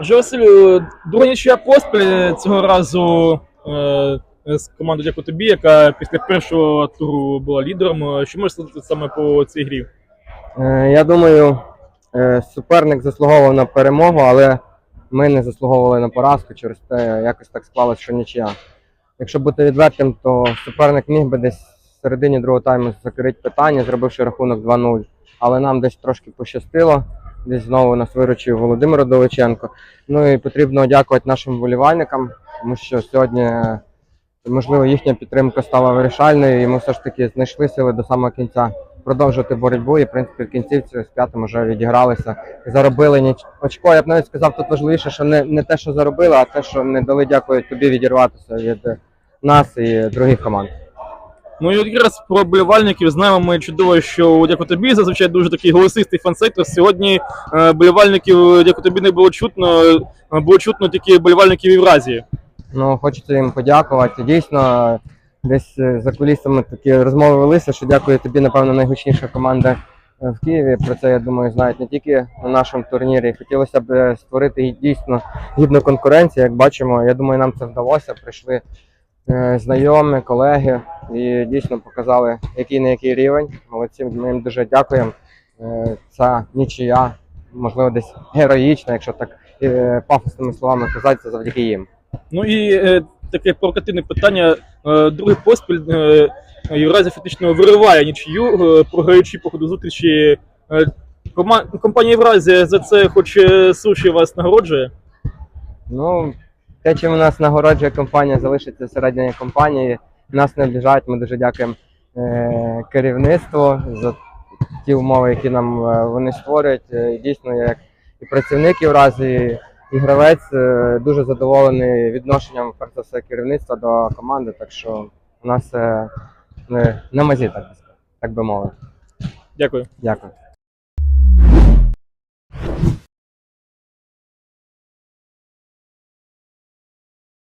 Вже Василю, друга нічия поспіль цього разу е, з командою Дякую тобі, яка після першого туру була лідером. Що можеш сказати саме по цій грі? Е, Я думаю, е, суперник заслуговував на перемогу, але ми не заслуговували на поразку через те, якось так склалося, що нічия. Якщо бути відвертим, то суперник міг би десь в середині другого тайму закрити питання, зробивши рахунок 2-0. Але нам десь трошки пощастило. Десь знову нас виручив Володимир Довиченко. Ну і потрібно дякувати нашим вболівальникам, тому що сьогодні, можливо, їхня підтримка стала вирішальною, і ми все ж таки знайшли сили до самого кінця продовжувати боротьбу. І в принципі в кінцівці з п'ятим вже відігралися і заробили ніч... очко. Я б навіть сказав, тут важливіше, що не, не те, що заробили, а те, що не дали дякую тобі відірватися від нас і других команд. Ну і от якраз про болівальників знаємо ми чудово, що Дякую тобі зазвичай дуже такий голосистий фан-сектор. Сьогодні е, болівальників Дякую тобі не було чутно, е, було чутно тільки болівальників Євразії. Ну, хочеться їм подякувати. Дійсно, десь е, за кулісами такі розмови велися, що дякую тобі, напевно, найгучніша команда е, в Києві. Про це я думаю, знають не тільки на нашому турнірі. Хотілося б е, створити дійсно гідну конкуренцію. Як бачимо, я думаю, нам це вдалося. Прийшли е, знайомі, колеги і дійсно показали, який на який рівень. Молодці, ми їм дуже дякуємо. Е, Ця нічия, можливо, десь героїчна, якщо так е, пафосними словами казати, це завдяки їм. Ну і е, таке провокативне питання. Е, другий поспіль е, Євразія фактично вириває нічию, е, програючи по ходу зустрічі. Е, компанія Євразія за це хоч е, суші вас нагороджує. Ну, те, чим у нас нагороджує компанія, залишиться всередині компанії. Нас не обіжають. Ми дуже дякуємо е, керівництву за ті умови, які нам е, вони створюють. Е, і дійсно, як і працівник Євразії, і гравець е, дуже задоволений відношенням перш за все керівництва до команди. Так що у нас е, на мазі, так, так би мовити. Дякую. Дякую.